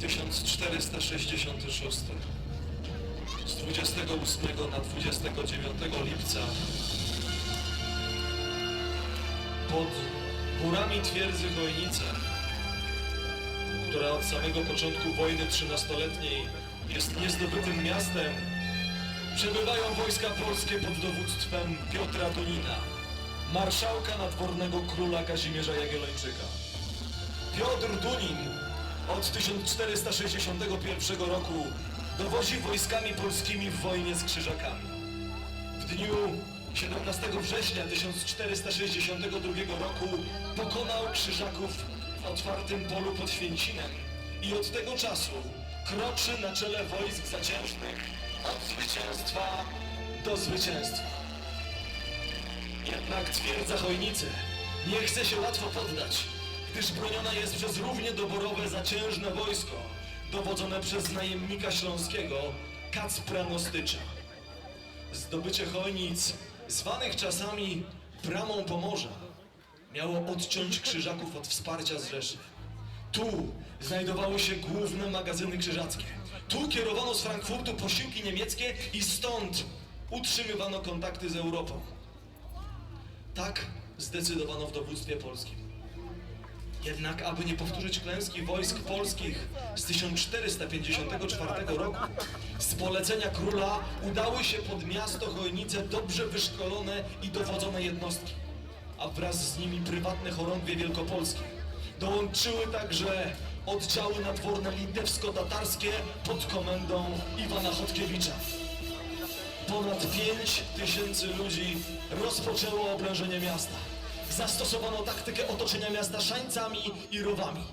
1466 z 28 na 29 lipca pod murami twierdzy Chojnice, która od samego początku wojny trzynastoletniej jest niezdobytym miastem, przebywają wojska polskie pod dowództwem Piotra Tonina, marszałka nadwornego króla Kazimierza Jagiellończyka. Piotr Dunin od 1461 roku dowodzi wojskami polskimi w wojnie z Krzyżakami. W dniu 17 września 1462 roku pokonał Krzyżaków w otwartym polu pod Święcinem i od tego czasu kroczy na czele wojsk zaciężnych od zwycięstwa do zwycięstwa. Jednak twierdza Chojnicy nie chce się łatwo poddać, gdyż broniona jest przez równie doborowe zaciężne wojsko, dowodzone przez najemnika śląskiego Kacpra Nostycza. Zdobycie Chojnic, zwanych czasami bramą Pomorza, miało odciąć Krzyżaków od wsparcia z Rzeszy. Tu znajdowały się główne magazyny krzyżackie. Tu kierowano z Frankfurtu posiłki niemieckie i stąd utrzymywano kontakty z Europą. Tak zdecydowano w dowództwie polskim. Jednak, aby nie powtórzyć klęski wojsk polskich z 1454 roku, z polecenia króla udały się pod miasto Chojnice dobrze wyszkolone i dowodzone jednostki, a wraz z nimi prywatne chorągwie wielkopolskie. Dołączyły także oddziały nadworne litewsko-tatarskie pod komendą Iwana Chodkiewicza. Ponad 5 tysięcy ludzi rozpoczęło oblężenie miasta. Zastosowano taktykę otoczenia miasta szańcami i rowami.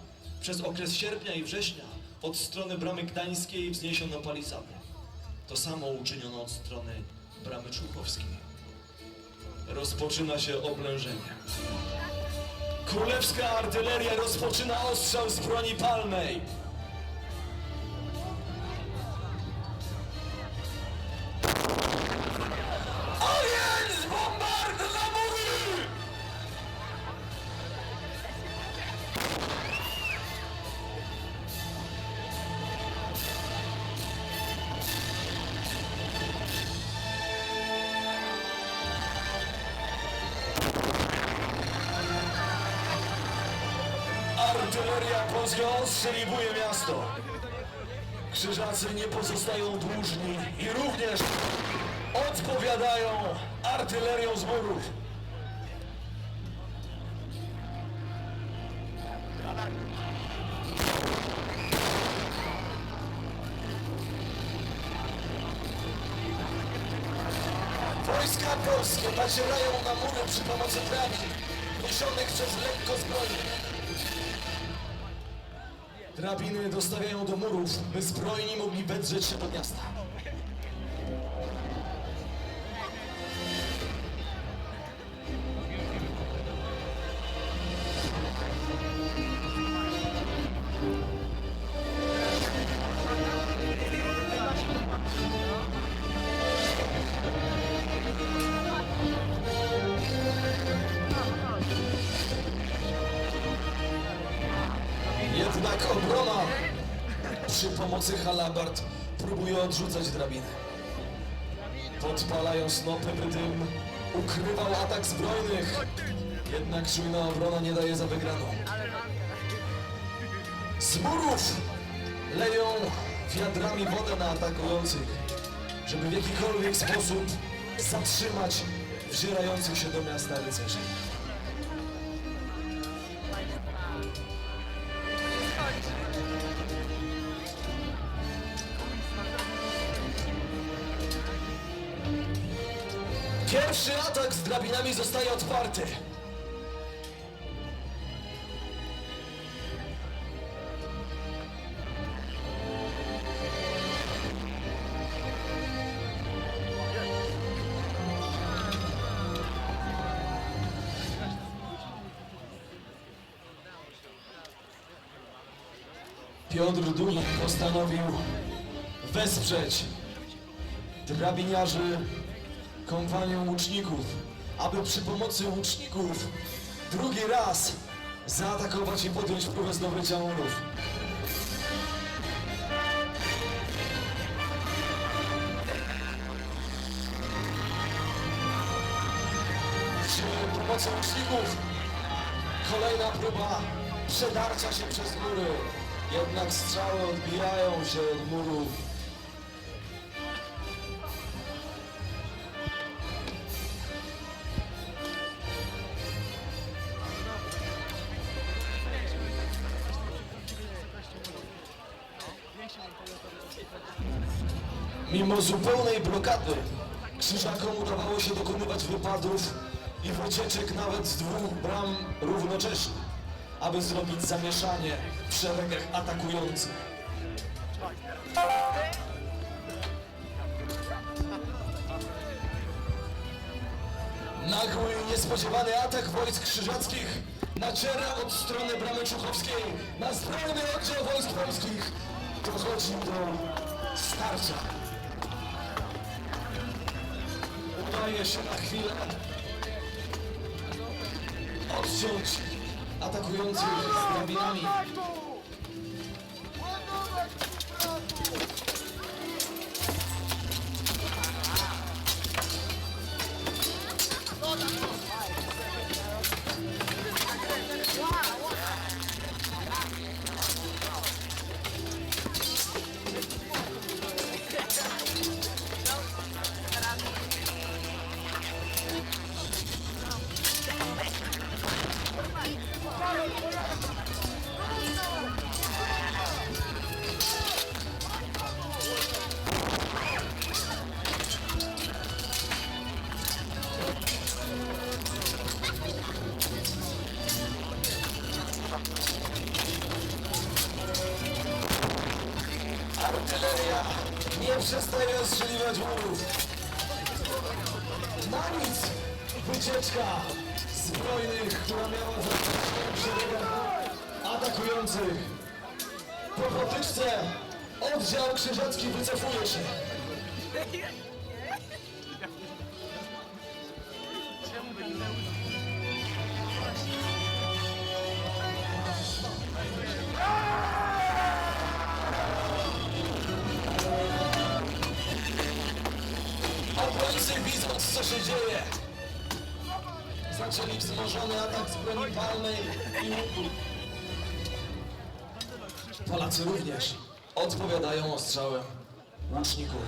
Przez okres sierpnia i września od strony bramy gdańskiej wzniesiono palisady. To samo uczyniono od strony bramy człuchowskiej. Rozpoczyna się oblężenie. Królewska artyleria rozpoczyna ostrzał z broni palnej. Artyleria polska ostrzeliwuje miasto. Krzyżacy nie pozostają dłużni i również odpowiadają artylerią z murów. Wojska polskie nacierają na mury przy pomocy drabin, niesionych przez lekko zbrojnych. Drabiny dostawiają do murów, by zbrojni mogli wedrzeć się do miasta. Pomocy halabard próbuje odrzucać drabinę. Podpalają snopy, by tym ukrywał atak zbrojnych. Jednak czujna obrona nie daje za wygraną. Z murów leją wiadrami wodę na atakujących, żeby w jakikolwiek sposób zatrzymać wzierających się do miasta rycerzy. Pierwszy atak z drabinami zostaje otwarty. Piotr Dunin postanowił wesprzeć drabiniarzy kompanią łuczników, aby przy pomocy łuczników drugi raz zaatakować i podjąć próbę zdobycia murów. Przy pomocy łuczników kolejna próba przedarcia się przez mury, jednak strzały odbijają się od murów. Mimo zupełnej blokady krzyżakom udawało się dokonywać wypadów i wycieczek nawet z dwóch bram równocześnie, aby zrobić zamieszanie w szeregach atakujących. Nagły i niespodziewany atak wojsk krzyżackich naciera od strony bramy Czuchowskiej na zbrojny oddział wojsk polskich. Dochodzi do starcia. Udaje się na chwilę odciąć atakujących z drabinami. Nie przestaje ostrzeliwać murów. Na nic wycieczka zbrojnych, która miała szeregach atakujących. Po potyczce oddział krzyżacki wycofuje się. Polacy również odpowiadają ostrzałem łuczników.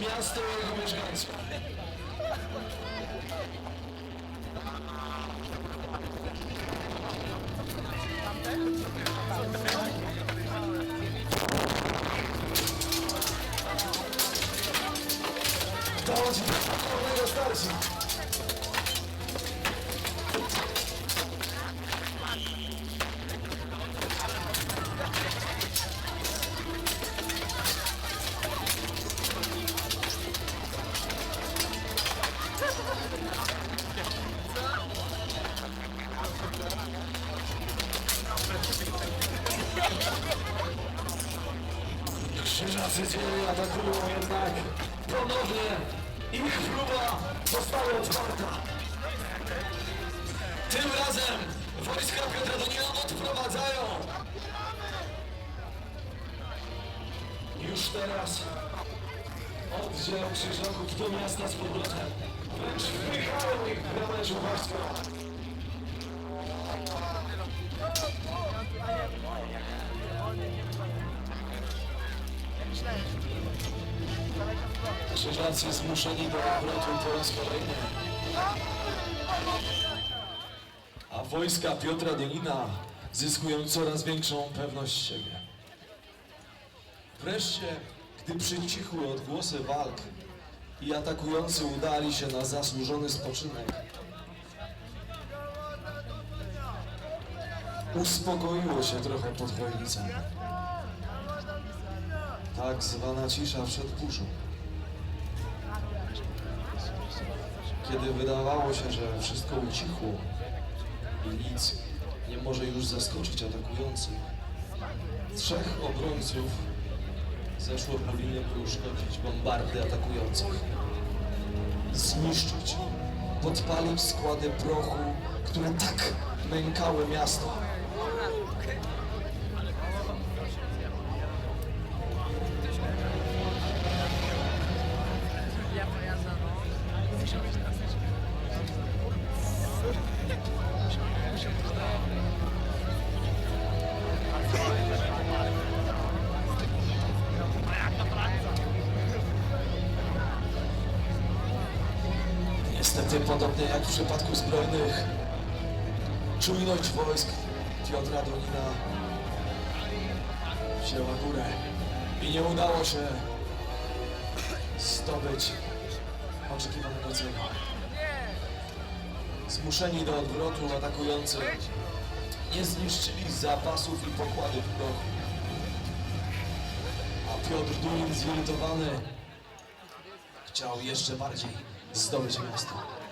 Miasto i jego mieszkańców. Już teraz oddział krzyżaków do miasta z powrotem. Wręcz ich w bramę żuchowską. Krzyżacy zmuszeni do obrotu po raz kolejny. A wojska Piotra Donina zyskują coraz większą pewność siebie. Wreszcie, gdy przycichły odgłosy walk i atakujący udali się na zasłużony spoczynek, uspokoiło się trochę pod Chojnicą. Tak zwana cisza przed burzą. Kiedy wydawało się, że wszystko ucichło i nic nie może już zaskoczyć atakujących, trzech obrońców zeszło po linię, by uszkodzić bombardy atakujących. Zniszczyć, podpalić składy prochu, które tak nękały miasto. Podobnie jak w przypadku zbrojnych, czujność wojsk Piotra Donina wzięła górę i nie udało się zdobyć oczekiwanego celu. Zmuszeni do odwrotu atakujący nie zniszczyli zapasów i pokładów prochu. A Piotr Dunin zirytowany chciał jeszcze bardziej zdobyć miasto.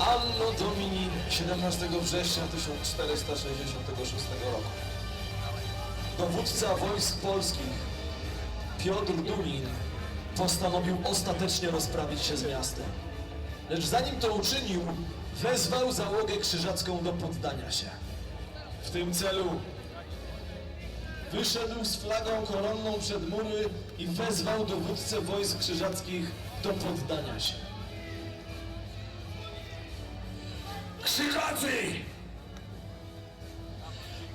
Anno Domini 17 września 1466 roku. Dowódca wojsk polskich Piotr Dunin postanowił ostatecznie rozprawić się z miastem. Lecz zanim to uczynił, wezwał załogę krzyżacką do poddania się. W tym celu wyszedł z flagą koronną przed mury i wezwał dowódcę wojsk krzyżackich do poddania się. Krzyżacy!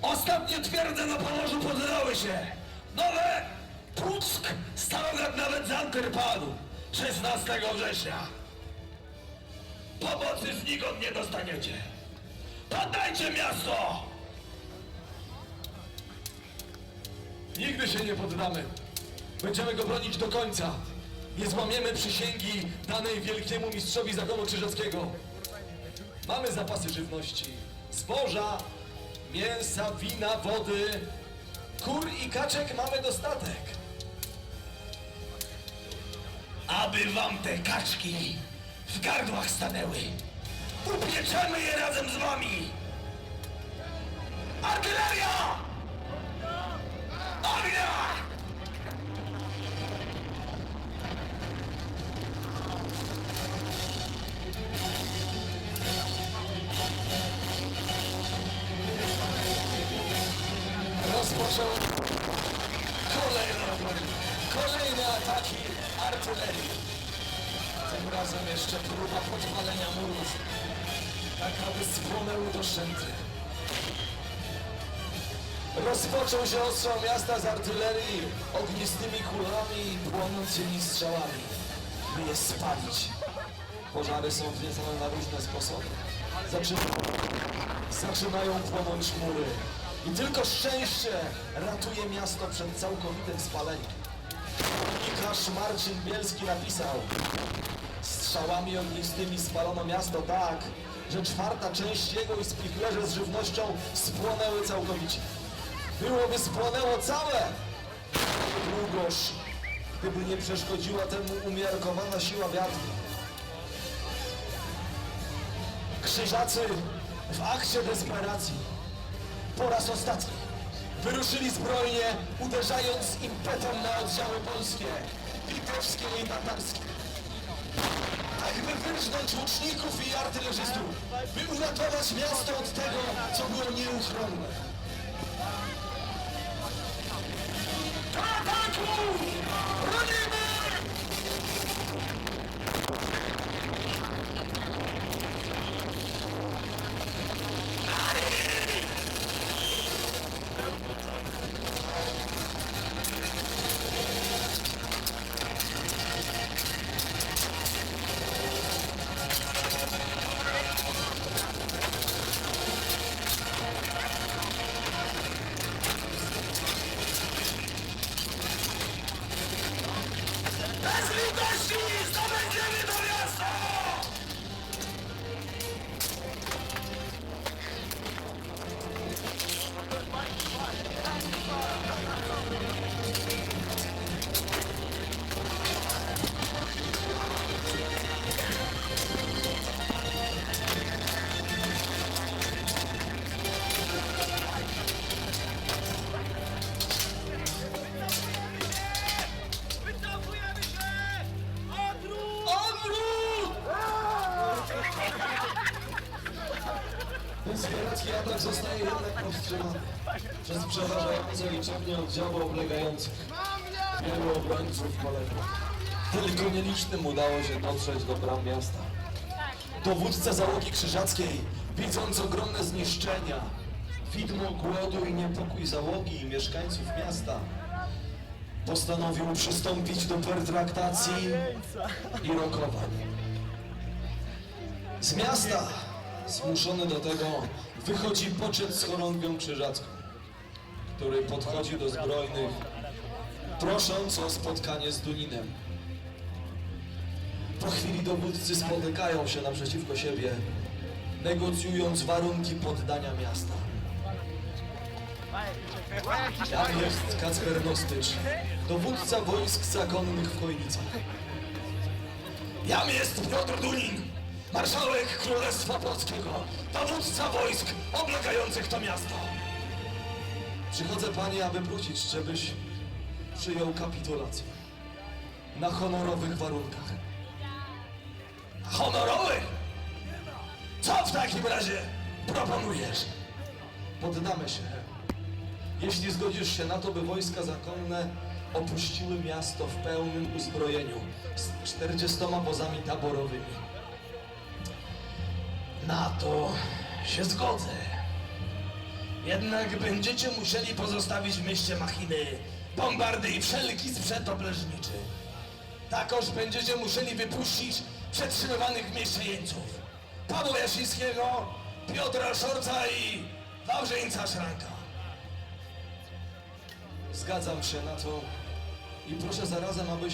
Ostatnie twierdze na Pomorzu poddały się. Nowe Puck, Starograd nawet z Anker padł 16 września. Pomocy znikąd nie dostaniecie. Poddajcie miasto! Nigdy się nie poddamy. Będziemy go bronić do końca. Nie złamiemy przysięgi danej wielkiemu mistrzowi zakonu krzyżackiego. Mamy zapasy żywności, zboża, mięsa, wina, wody, kur i kaczek mamy dostatek. Aby wam te kaczki w gardłach stanęły. Upieczemy je razem z wami! Artyleria! Kolejne, ataki artylerii. Tym razem jeszcze próba podpalenia murów, tak aby spłonęły do szęty. Rozpoczął się ostrzał miasta z artylerii ognistymi kulami i płonącymi strzałami, by je spalić. Pożary są wniecone na różne sposoby. Zaczynają, płonąć mury. I tylko szczęście ratuje miasto przed całkowitym spaleniem. Dziennikarz Marcin Bielski napisał Strzałami ognistymi spalono miasto tak, że czwarta część jego i spichlerze z żywnością spłonęły całkowicie. Byłoby spłonęło całe! Długoż, gdyby nie przeszkodziła temu umiarkowana siła wiatru. Krzyżacy w akcie desperacji po raz ostatni wyruszyli zbrojnie, uderzając impetem na oddziały polskie, litewskie i tatarskie. Tak by wyrżnąć łuczników i artylerzystów, by uratować miasto od tego, co było nieuchronne. Ataque! Rodrigo! Atak zostaje jednak powstrzymany przez przeważające liczebnie oddziały oblegających. Wielu obrońców poległo. Tylko nielicznym udało się dotrzeć do bram miasta. Dowódca załogi krzyżackiej, widząc ogromne zniszczenia, widmo głodu i niepokój załogi i mieszkańców miasta, postanowił przystąpić do pertraktacji i rokowań. Z miasta, zmuszony do tego, wychodzi poczet z chorągwią krzyżacką, który podchodzi do zbrojnych, prosząc o spotkanie z Duninem. Po chwili dowódcy spotykają się naprzeciwko siebie, negocjując warunki poddania miasta. Tam jest Kacper Nostycz, dowódca wojsk zakonnych w Chojnicach. Jam jest Piotr Dunin, marszałek Królestwa Polskiego, dowódca wojsk oblegających to miasto. Przychodzę panie, aby prosić, żebyś przyjął kapitulację. Na honorowych warunkach. Honorowych? Co w takim razie proponujesz? Poddamy się. Jeśli zgodzisz się na to, by wojska zakonne opuściły miasto w pełnym uzbrojeniu z 40 wozami taborowymi. Na to się zgodzę. Jednak będziecie musieli pozostawić w mieście machiny, bombardy i wszelki sprzęt obleżniczy. Takoż będziecie musieli wypuścić przetrzymywanych w mieście jeńców. Pawła Jasińskiego, Piotra Szorca i Wałbrzyńca Szranka. Zgadzam się na to i proszę zarazem, abyś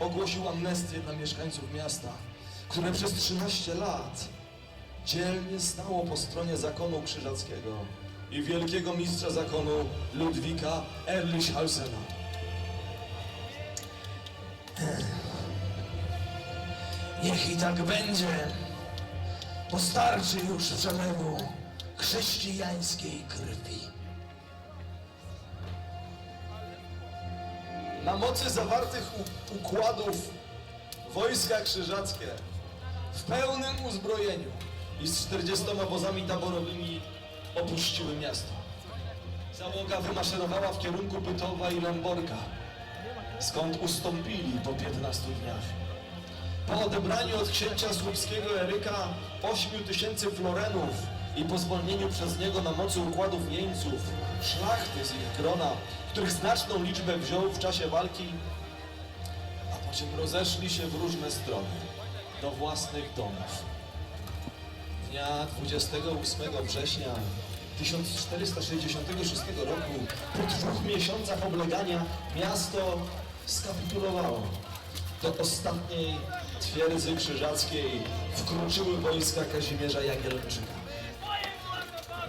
ogłosił amnestię dla mieszkańców miasta, które przez 13 lat dzielnie stało po stronie zakonu krzyżackiego i wielkiego mistrza zakonu Ludwika Erlichhausena. Niech i tak będzie. Postarczy już przelewu chrześcijańskiej krwi. Na mocy zawartych układów wojska krzyżackie w pełnym uzbrojeniu i z 40 wozami taborowymi opuściły miasto. Załoga wymaszerowała w kierunku Bytowa i Lęborka, skąd ustąpili po 15 dniach. Po odebraniu od księcia słupskiego Eryka 8 tysięcy florenów i po zwolnieniu przez niego na mocy układów jeńców, szlachty z ich grona, których znaczną liczbę wziął w czasie walki, a po czym rozeszli się w różne strony, do własnych domów. Dnia 28 września 1466 roku, po dwóch miesiącach oblegania, miasto skapitulowało. Do ostatniej twierdzy krzyżackiej wkroczyły wojska Kazimierza Jagiellończyka.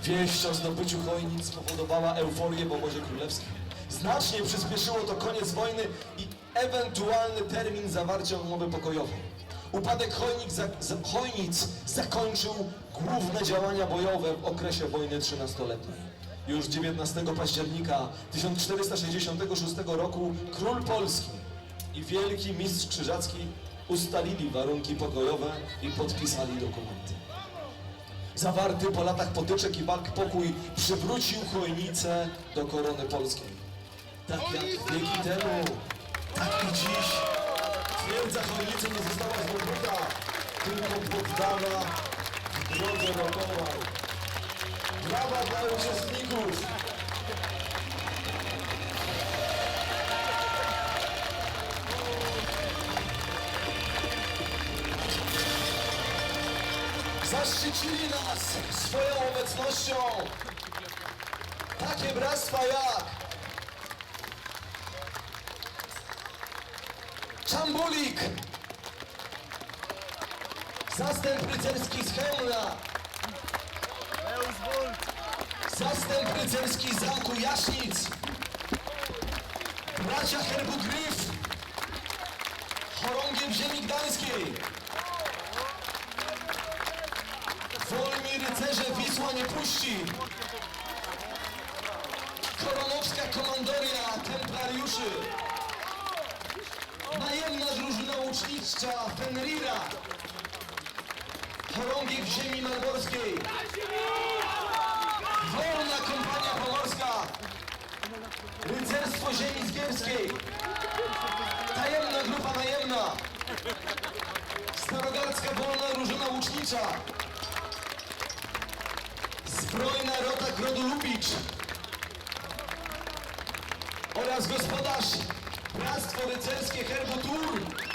Wieść o zdobyciu Chojnic spowodowała euforię w obozie królewskim. Znacznie przyspieszyło to koniec wojny i ewentualny termin zawarcia umowy pokojowej. Upadek Chojnic, za, za, zakończył główne działania bojowe w okresie wojny trzynastoletniej. Już 19 października 1466 roku król Polski i wielki mistrz krzyżacki ustalili warunki pokojowe i podpisali dokumenty. Zawarty po latach potyczek i walk pokój przywrócił Chojnicę do korony polskiej. Tak jak wieki temu, tak i dziś twierdza Chojnicy nie została zdobyta, tylko poddana w drodze rokowej. Brawa dla uczestników! Zaszczycili nas swoją obecnością takie bractwa jak Czambulik, zastęp rycerski z Chełmna, zastęp rycerski z Zamku Jaśnic, bracia Herbu Gryf, chorągiew ziemi gdańskiej, wolni rycerze Wisła nie puści, koronowska komandoria templariuszy, łucznicza Fenrira, chorągiew ziemi malborskiej, Wolna Kompania Pomorska, Rycerstwo Ziemi Zgierskiej, Tajemna Grupa Najemna, Starogardzka Wolna Różyna Łucznicza, Zbrojna Rota Grodu Lubicz. Oraz gospodarz Bractwo Rycerskie Herbu Tur.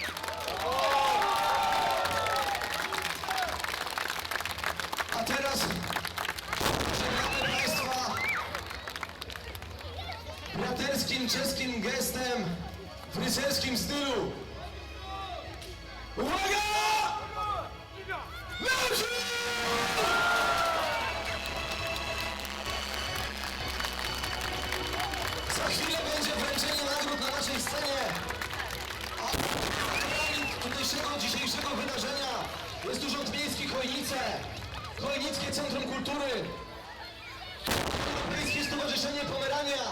Za chwilę będzie wręczenie nagród na naszej scenie. A tutejszego dzisiejszego wydarzenia jest Urząd Miejski Chojnice, Chojnickie Centrum Kultury, Europejskie Stowarzyszenie Pomerania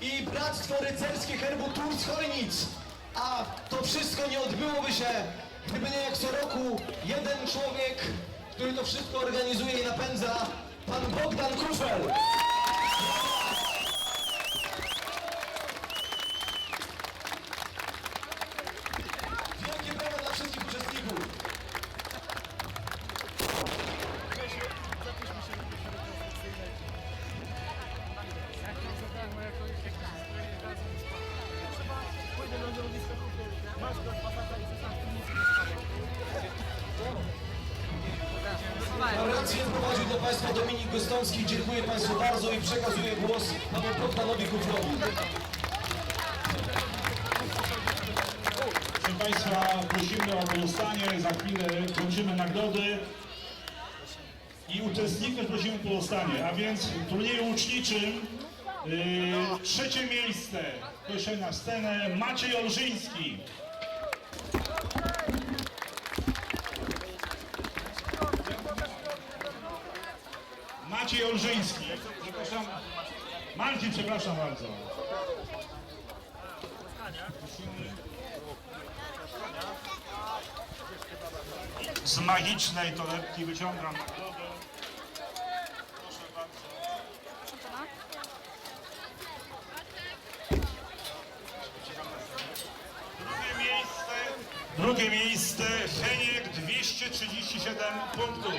i Bractwo Rycerskie Herbu Tur z Chojnic. A to wszystko nie odbyłoby się, gdyby nie jak co roku jeden człowiek, który to wszystko organizuje i napędza, pan Bogdan Kufel. Narrację prowadził do Państwa Dominik Gostomski. Dziękuję Państwu bardzo i przekazuję głos panu Bogdanowi Kuflowi. Proszę Państwa, prosimy o pozostanie, za chwilę kończymy nagrody i uczestników prosimy o pozostanie, a więc w turnieju łuczniczym yy, trzecie miejsce, proszę na scenę, Maciej Olżyński. Maciej Olżyński, przepraszam, Marcin, przepraszam bardzo. z magicznej torebki wyciągam nagrodę. Proszę bardzo. Drugie miejsce, drugie miejsce Heniek 237 punktów.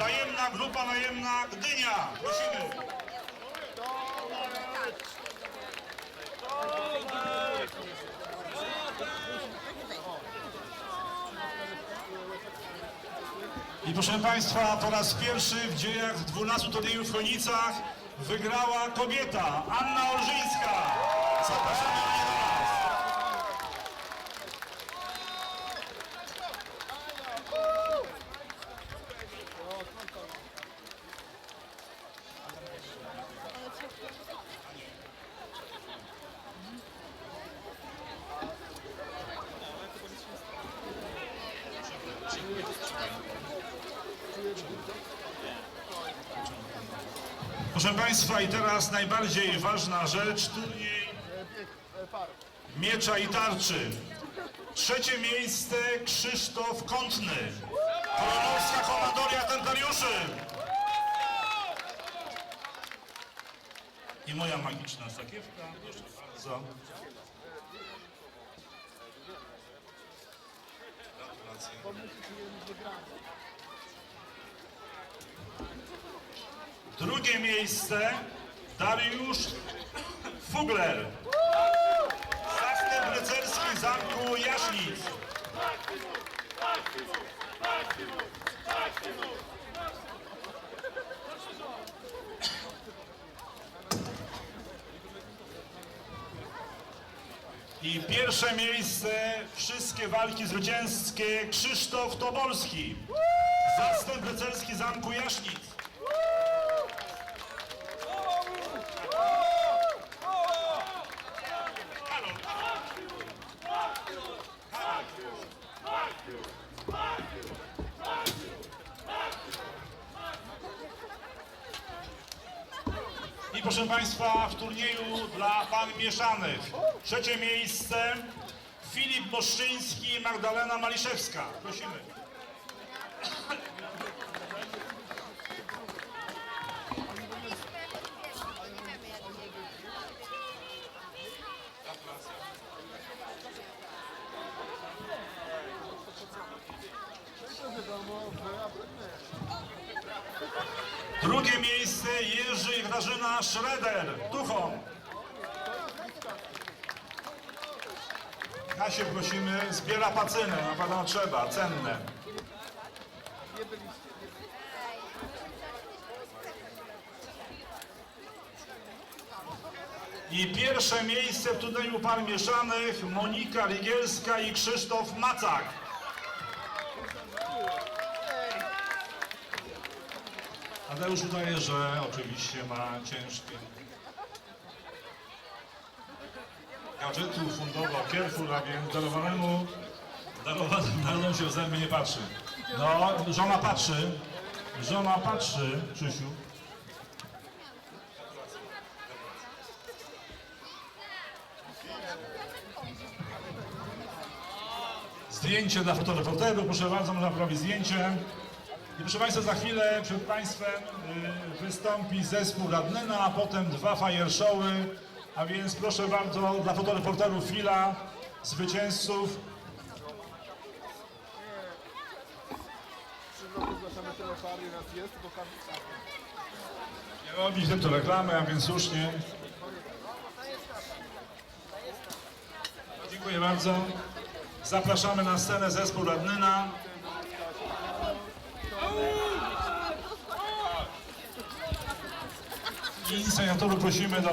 Tajemna grupa najemna Gdynia. Prosimy. I proszę Państwa, po raz pierwszy w dziejach 12 turniejów w wygrała kobieta, Anna Olżyńska. Zapraszamy Proszę Państwa, i teraz najbardziej ważna rzecz, turniej miecza i tarczy. Trzecie miejsce Krzysztof Kątny, Kolonowska Komandoria Tentariuszy. I moja magiczna sakiewka, proszę bardzo. Gratulacje. Drugie miejsce Dariusz Fugler. Zastęp rycerski Zamku Jaśnic. I pierwsze miejsce, wszystkie walki zwycięskie Krzysztof Tobolski. Zastęp rycerski Zamku Jaśnic. Trzecie miejsce Filip Boszczyński i Magdalena Maliszewska. Prosimy. Drugie miejsce Jerzy i Grażyna Schroeder, Tuchon. Kasię prosimy, zbiera pacynę, na pewno trzeba, cenne. I pierwsze miejsce w turnieju par mieszanych Monika Rygielska i Krzysztof Macak. Tadeusz udaje, że oczywiście ma ciężkie gadżetu fundował Carrefour, a więc darowanemu darowanemu się zęby nie patrzy. No, żona patrzy, żona patrzy, Krzysiu. Zdjęcie dla fotoreporterów, proszę bardzo, można robić zdjęcie. I proszę Państwa, za chwilę przed Państwem y, wystąpi zespół Radnyna, a potem dwa fire showy. A więc proszę bardzo, dla fotoreporterów chwila zwycięzców. Nie robić tylko reklamy, a więc słusznie. Dziękuję bardzo. Zapraszamy na scenę zespół Radnyna. I inicjatorów prosimy do